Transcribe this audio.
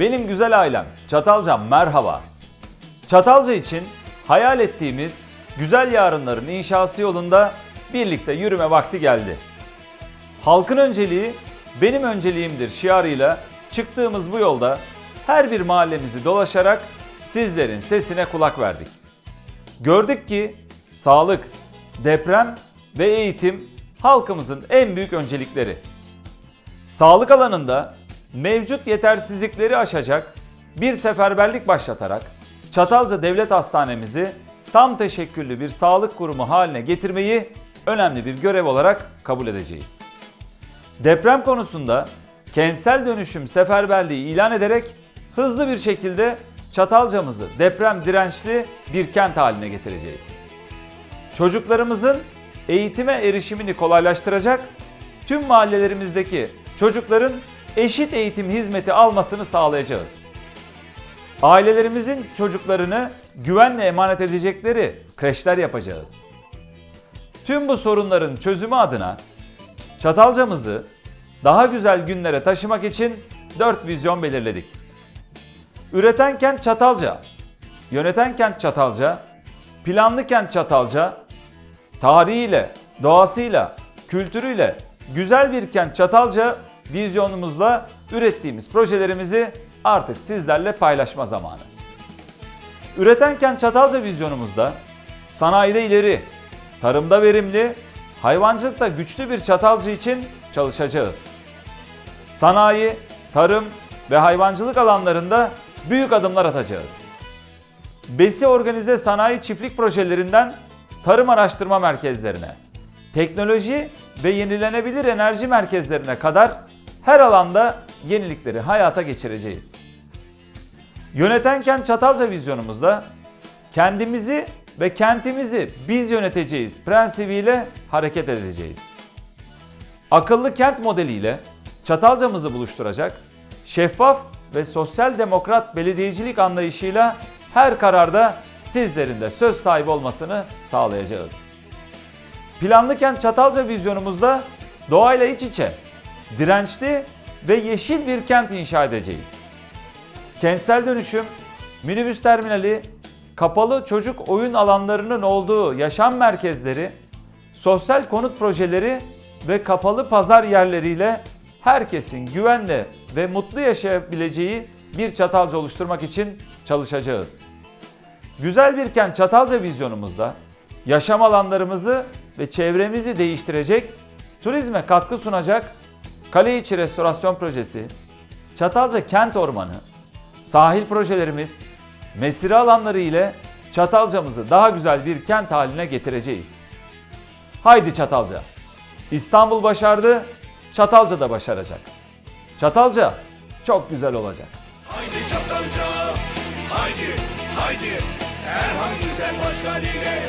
Benim güzel ailem, Çatalcam merhaba. Çatalca için hayal ettiğimiz güzel yarınların inşası yolunda birlikte yürüme vakti geldi. Halkın önceliği benim önceliğimdir şiarıyla çıktığımız bu yolda her bir mahallemizi dolaşarak sizlerin sesine kulak verdik. Gördük ki sağlık, deprem ve eğitim halkımızın en büyük öncelikleri. Sağlık alanında mevcut yetersizlikleri aşacak bir seferberlik başlatarak Çatalca Devlet Hastanemizi tam teşekküllü bir sağlık kurumu haline getirmeyi önemli bir görev olarak kabul edeceğiz. Deprem konusunda kentsel dönüşüm seferberliği ilan ederek hızlı bir şekilde Çatalca'mızı deprem dirençli bir kent haline getireceğiz. Çocuklarımızın eğitime erişimini kolaylaştıracak, tüm mahallelerimizdeki çocukların eşit eğitim hizmeti almasını sağlayacağız. Ailelerimizin çocuklarını güvenle emanet edecekleri kreşler yapacağız. Tüm bu sorunların çözümü adına Çatalca'mızı daha güzel günlere taşımak için 4 vizyon belirledik. Üreten kent Çatalca, yöneten kent Çatalca, planlı kent Çatalca, tarihiyle, doğasıyla, kültürüyle güzel bir kent Çatalca vizyonumuzla ürettiğimiz projelerimizi artık sizlerle paylaşma zamanı. Üreten kent Çatalca vizyonumuzda sanayide ileri, tarımda verimli, hayvancılıkta güçlü bir Çatalca için çalışacağız. Sanayi, tarım ve hayvancılık alanlarında büyük adımlar atacağız. Besi organize sanayi çiftlik projelerinden tarım araştırma merkezlerine, teknoloji ve yenilenebilir enerji merkezlerine kadar her alanda yenilikleri hayata geçireceğiz. Yöneten kent Çatalca vizyonumuzda kendimizi ve kentimizi biz yöneteceğiz prensibiyle hareket edeceğiz. Akıllı kent modeliyle Çatalca'mızı buluşturacak, şeffaf ve sosyal demokrat belediyecilik anlayışıyla her kararda sizlerin de söz sahibi olmasını sağlayacağız. Planlı kent Çatalca vizyonumuzda doğayla iç içe, dirençli ve yeşil bir kent inşa edeceğiz. Kentsel dönüşüm, minibüs terminali, kapalı çocuk oyun alanlarının olduğu yaşam merkezleri, sosyal konut projeleri ve kapalı pazar yerleriyle herkesin güvenle ve mutlu yaşayabileceği bir Çatalca oluşturmak için çalışacağız. Güzel bir kent Çatalca vizyonumuzda yaşam alanlarımızı ve çevremizi değiştirecek, turizme katkı sunacak Kale içi restorasyon projesi, Çatalca kent ormanı, sahil projelerimiz, mesire alanları ile Çatalca'mızı daha güzel bir kent haline getireceğiz. Haydi Çatalca. İstanbul başardı, Çatalca da başaracak. Çatalca çok güzel olacak. Haydi Çatalca, haydi, haydi. Erhan Güzel Başkan ile